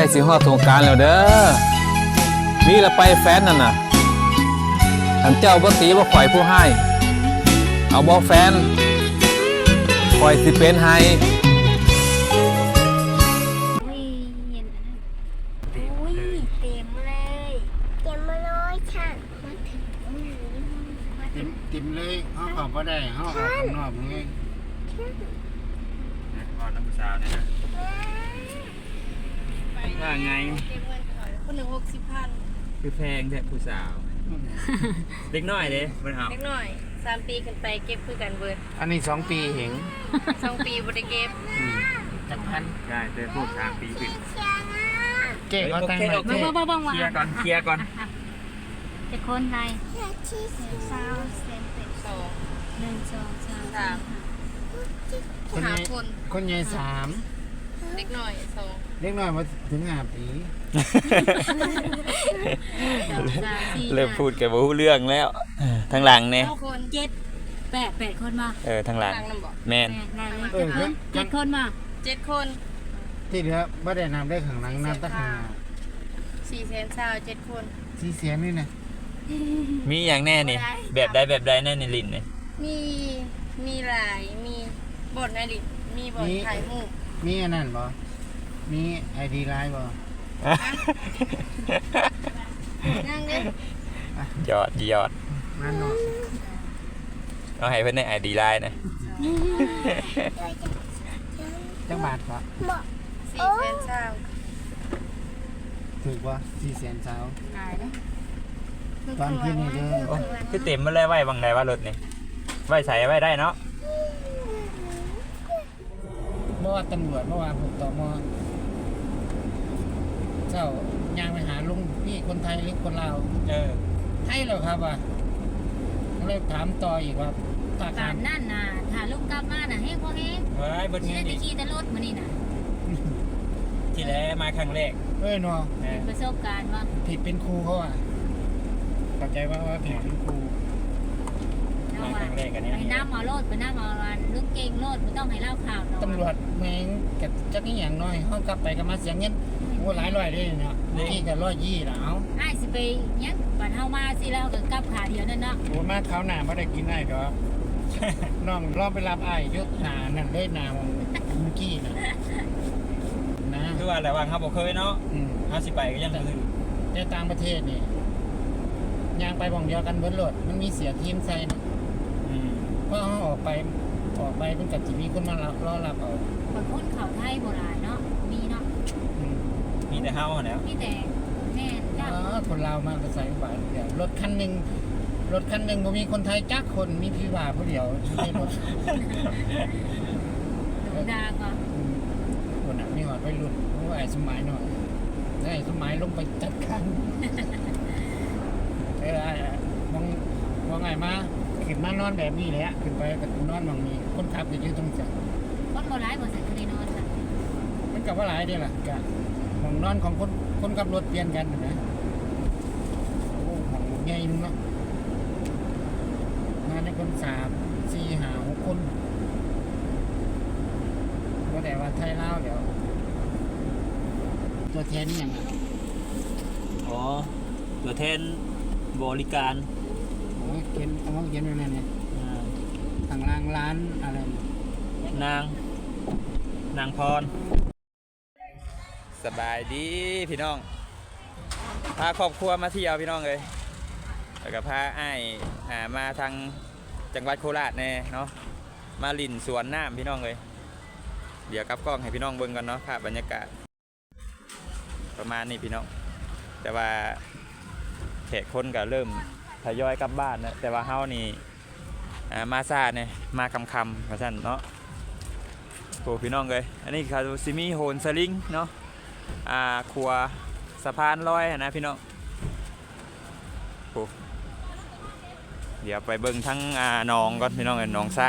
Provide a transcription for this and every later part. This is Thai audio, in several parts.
ล้สิฮอดสงกรารแล้วเด้อมีละไปแฟนนั่นน่ะทางเจ้าบ่ตีบ่ข่อยผู้ให้ เอาบ่แฟนข่อยสิเป็นให้อุ้ยเย็นนะอุ้ยเต็มเลยเต็มมาเลยค่ะมาถึงอุ้ยมาติถึมงติมเลยเขาเขอบ่ได้เขาออกข้างนอกเลย ก่อนน้ำสาวเนี่ยนะ ว่าไงคนหนึ่งหกสิบพันคือแพงแท้ผู้สาวเด็กน้อยเด้มันเอาเล็กหน่อยสามปีขึ้นไปเก็บคือกันเบิร์ดอันนี้สองปีเหงสองปีบริเก็บจักพันใช่แต่พูดทางปีขึ้นเจ๊เขาตั้งไว้โอเคเจ๊โอเคบ้างบ้างเคลียร์ก่อนเคลียร์ก่อนจะคนไรสาวเซนเต็มสองหนึ่งสองสามสามคนหาใหญ่คนคนใหญ่สามเล็กหน่อยสอง เล็กน้อยมาถึงห้าปีสองสามสี่เริ่มพูดกับบ่รู้เรื่องแล้ว ทางหลังเนี่ยเก้าคนเจ็ดแปดแปดคนมาเออทางหลังทางนำบอกแม่นแปดนายเลยเจ็ดคนเจ็ดคนมาเจ็ดคนที่เหลือไม่ได้นำได้ข้างหลังนำแตั้งข้างหน้าสี่แสนสาวเจ็ดคน สี่เสียงนี่นะมีอย่างแน่นี่แบบใดแบบใดแน่ในลิ้นนี่มีมีหลายมีบทในดิมีบทถ่ายรูปมีอันนั้นบ่ มีไอดีไลน์บ่นั่งเด้ยอดยอดนั่นเนาะเอาให้เพิ่นใน ID Line นะจังบาทบ่สี่แสนสาวถูกบ่สี่แสนสาวตายแล้วตอนขึ้นนี่เด้อโอ้คือเต็มมาเลยไว้บางใดว่ารถนี่ไว้ใส่ไว้ได้เนาะเมื่อว่าตำรวจเมื่อวานผมต่อมอ เจ้าย่างไปหาลุงพี่คนไทยหรือคนลาวเออไทยเหรอครับว่ะก็เลยถามต่ออีกว่าตากาการรนั่นน่ะถ้าลูกกลับมาน่ะเฮ้ยพวกเฮ้ยไว้เบนสินี้ได้ดิไปขี่แต่รถมานี่น่ะที่แล้วมาครั้งแรกเอ้ยเนาะเออเป็นประสบการณ์ว่าผิดเป็นครูเขาอะเข้าใจว่าว่าผิดเป็นครูเอามาคว่ารั้งแรกกันเนี่ยไปน้ำเอาโลดไปน้ำเอาวันลูกเก่งโลดไม่ต้องให้เล่าข่าวเนาะตำรวจแม่งกับจักนี่อย่างน้อยห้องกลับไปกับมาเสียเงิน โอ้หลายร้อยเลยเนาะเมื่อกี้ก็ร้อยยี่แล้วไอ้ายสิไปยังบัดเฮามาสิแล้วก็กลับขาเดียวนั่นเนาะโอ้มาเขาวหนาไม่ได้กินได้ดอก น้องรอบไปรับไอ้ายยกหนานั่นเลยหนาของเมื่อกี้นะนะคือว่าแต่ว่าเขาบอกเคยเนาะอืมเขาสิไปก็ยังคือแต่ต่างประเทศนี่ยางไปบ่องเดียวกันเบิดโหลด มันมีเสียทีมใส่นะอืมเพราะเขาออกไปออกไปมันกับจีมีคนมารับรอรับเอา บางคนเขาไทยโบราณเนาะมีเนาะอื มมีแต่เฮาอะแหล้วมีแต่แม่นอ๋จ้าอคนลาวมากก็ใส่หวานเดี๋ยวรถคันหนึ่งรถคันหนึ่งบ่มีคนไทยจักคนมีพี่บ่าผู้เดียวในรถดูดาก็อืมคนน่ะมีหอดไปรุ่นเพราะว่าไอ้สมัยหน่อยได้สมัยลงไปจัดการเออไอ้มองมองไงมาขึ้นมานอนแบบนี้แหละขึ้นไปก็นอนมองนี้คนขับก็อยู่ตรงจักคนโบราณบ่ใส่เคยนอนจ้ะมันกับว่าหลายเด้ล่ะกะ มองนอนของคนคนขับรถเปลี่ยนกันนะโอ้มองใหญ่นึงเนาะมาในคนสามสี่ห้าหกคนก็แต่ว่าไทยลาวเดี๋ยว ตัวแทนนี่ยังไงอ๋อ ตัวแทนบริการโอ้ยเขียนเอามาเขียนไว้นั่นเนี่ยทางล่างร้านอะไรเนี่ยนาง นางพร สบายดีพี่น้อง พาครอบครัวมาเที่ยวพี่น้องเลยแล้วก็พาไอ้ายอ่ามาทางจังหวัดโคราชแน่เนาะมาลินสวนน้ำพี่น้องเลย เดี๋ยวกลับกล้องให้พี่น้องเบิ่งกันเนาะภาพบรรยากาศ ประมาณนี้พี่น้อง แต่ว่าแขกคนก็เริ่มทยอยกลับบ้านนะแต่ว่าเฮานี่อ่ามาซาเนี่ยมาคำคำมาสั่นเนาะโอ้พี่น้องเลยอันนี้คาซิมีโหนสลิงเนาะ อ่าครัวสะพานลอยนะพี่น้องเดี๋ยวไปเบิ่งทั้งอ่านองก่อนพี่น้องเอ้ยหนองสะ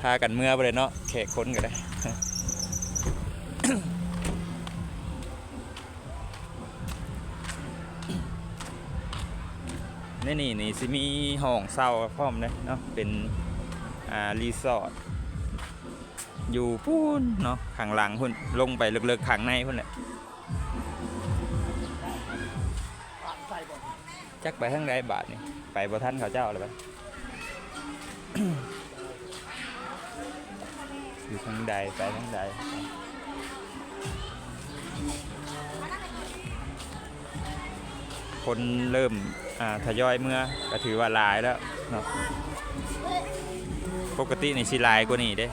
พากันเมื่อไปเลยเนาะแขกคนก็ได้นี่นี่นี่สิมีห้องเศร้าพร้อมเลยเนาะเป็นอ่ารีสอร์ท อยู่พูนเนาะข้างหลังพุ่นลงไปเลิกๆข้างในพุ่นแหละจักไปทางใดบาทนี่ไปบ่ทันเขาเจ้าเลยไปอยู่ทางใดไปทางใดคนเริ่มอ่าทยอยเมื่อก็ถือว่าลายแล้วเนาะปกติในสิหลายกว่านี้เด้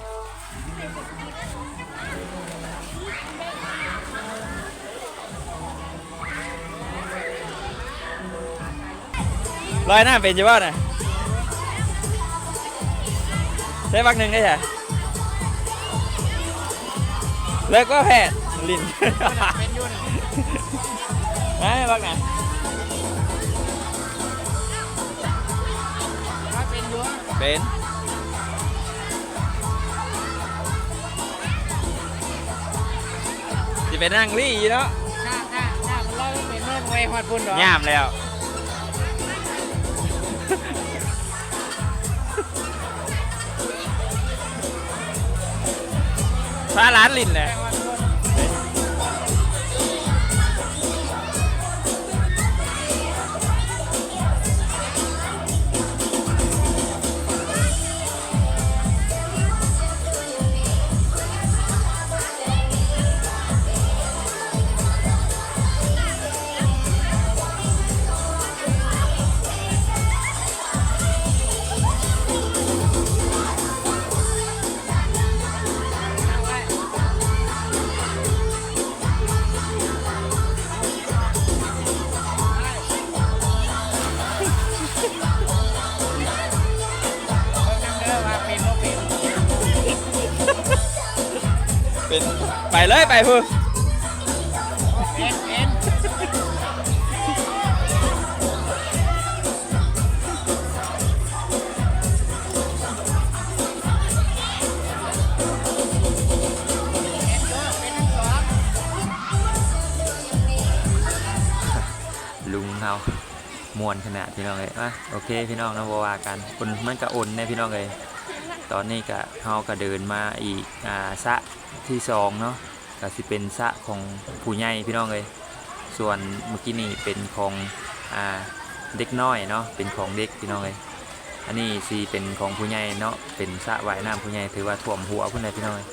ลอยหน้าเป็นจะว่าน่ะใช้บักหนึ่งได้ใช่แล้วก็แพทย์ลิ้นเป็นยุ่นนะบักไหนถ้าเป็นยุ่นเป็นจะไปนั่งรี่อยู่เนาะถ้าถ้าถ้ามันลอยไม่เป็นเมื่อไว้ฮอดพุ่นดอกย่ามแล้วาร้านลินเลย เป็นไปเลยไปพูเป็นเป็นลุงเฮามวนขนาดพี่น้องเลยอะโอเคพี่น้องนะบว่ากันคนมันก็อ่นเนี่ยพี่น้องเลย ตอนนี้ก็เฮาก็เดินมาอีกอ่าสะที่สองเนาะก็สิเป็นสะของผู้ใหญ่พี่น้องเลยส่วนเมื่อกี้นี่เป็นของอ่าเด็กน้อยเนาะเป็นของเด็กพี่น้องเลยอันนี้สิเป็นของผู้ใหญ่เนาะเป็นสะว่ายน้ำผู้ใหญ่ถือว่าท่วมหัวพุ่นเลยพี่น้องเอ้ย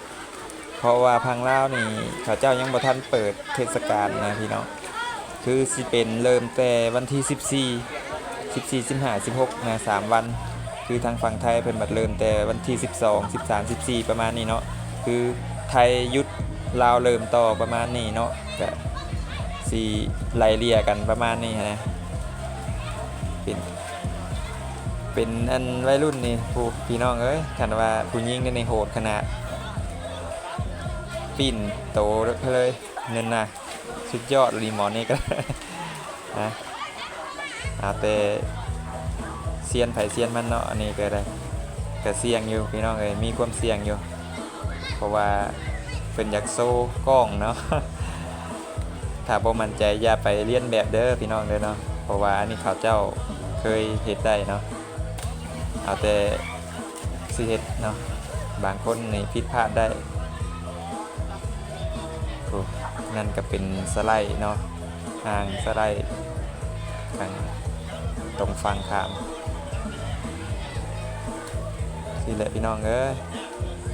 เพราะว่าพังเล่านี่เขาเจ้ายังบ่ทันเปิดเทศกาลนะพี่น้องคือสิเป็นเริ่มแต่วันที่ 14 14 15 16นะ3วัน คือทางฝั่งไทยเป็นบัดเริ่มแต่วันที่ 12 13 14 ประมาณนี้เนาะคือไทยยุดลาวเริ่มต่อประมาณนี้เนาะก็สีไล่เลี่ยกันประมาณนี้นะเป็นเป็นอันวัยรุ่นนี่ผู้พี่น้องเอ้ยคันว่าผู้หญิงนี่ในโหดขนาดปิ่นโตเลยเนินนะสุดยอดรีมอนนี่ก็นะอาแต่ ซียนไผเซียนมันเนาะอันนี้ก็ได้ก็เสี่ยงอยู่พี่น้องเอ้ยมีความเสี่ยงอยู่ เพราะว่าเป็นอยากโซ่กล้องเนาะถ้าบ่มั่นใจอย่าไปเลียนแบบเด้อพี่น้องเด้อเนาะเพราะว่าอันนี้เขาเจ้าเคยเฮ็ดได้เนาะเอาแต่สิเฮ็ดเนาะบางคนนี่ผิดพลาดได้โอ้นั่นก็เป็นสไลด์เนาะทางสไลด์ทางตรงฟังขาม สิแหละพี่น้องเอ้ย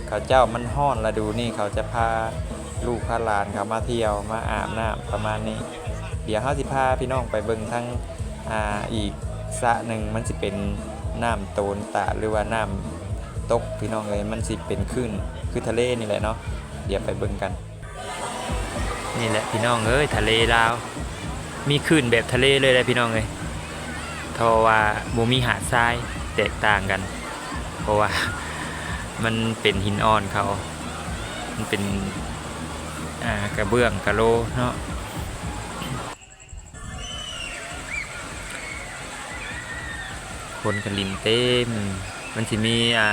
เขาเจ้ามันห้อนละดูนี่เขาจะพาลูกพาหลานเขามาเที่ยวมาอาบน้ำประมาณนี้ เดี๋ยวเขาสิพาพี่น้องไปเบิ่งทั้งอ่าอีกสระหนึ่งมันสิเป็นน้ำโตนตาหรือว่าน้ำตกพี่น้องเลยมันสิเป็นคลื่นคือทะเลนี่แหละเนาะเดี๋ยวไปเบิ่งกัน นี่แหละพี่น้องเอ้ยทะเลลาว มีคลื่นแบบทะเลเลยเลยพี่น้องเอ้ยเพราะว่าบ่มีหาดทรายแตกต่างกัน เพราะว่ามันเป็นหินอ่อนเขา มันเป็นกระเบื้องกระโลเนาะคนกันลินเต็ม มันสิมีอ่า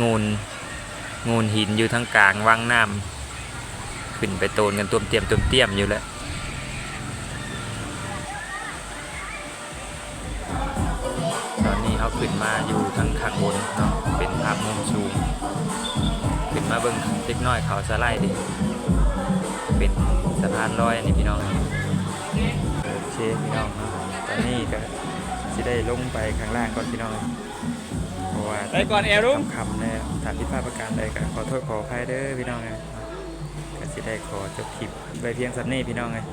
งูนงูนหินอยู่ทั้งกลางวังน้ำขึ้นไปโตนกันต้วมเตียมต้วมเตียมอยู่แล้ว ขาขึ้นมาอยู่ทั้งข้างบนเนาะเป็นภาพมุมสูงขึ้นมามาเบิ่งเด็กน้อยเขาสไลด์ดิเป็นสะพานลอยอันนี้พี่น้องโอเคพี่น้องเนาะตอนนี้ก็สิได้ลงไปข้างล่างก่อนพี่น้องเพราะว่าไปก่อนแอร์รุ่งคำๆแล้วถามพิดพลาทประการใดก็ขอโทษขออภัยเด้อพี่น้องนะก็สิได้ขอจบคลิปไว้เพียงสักนี้พี่น้องเลย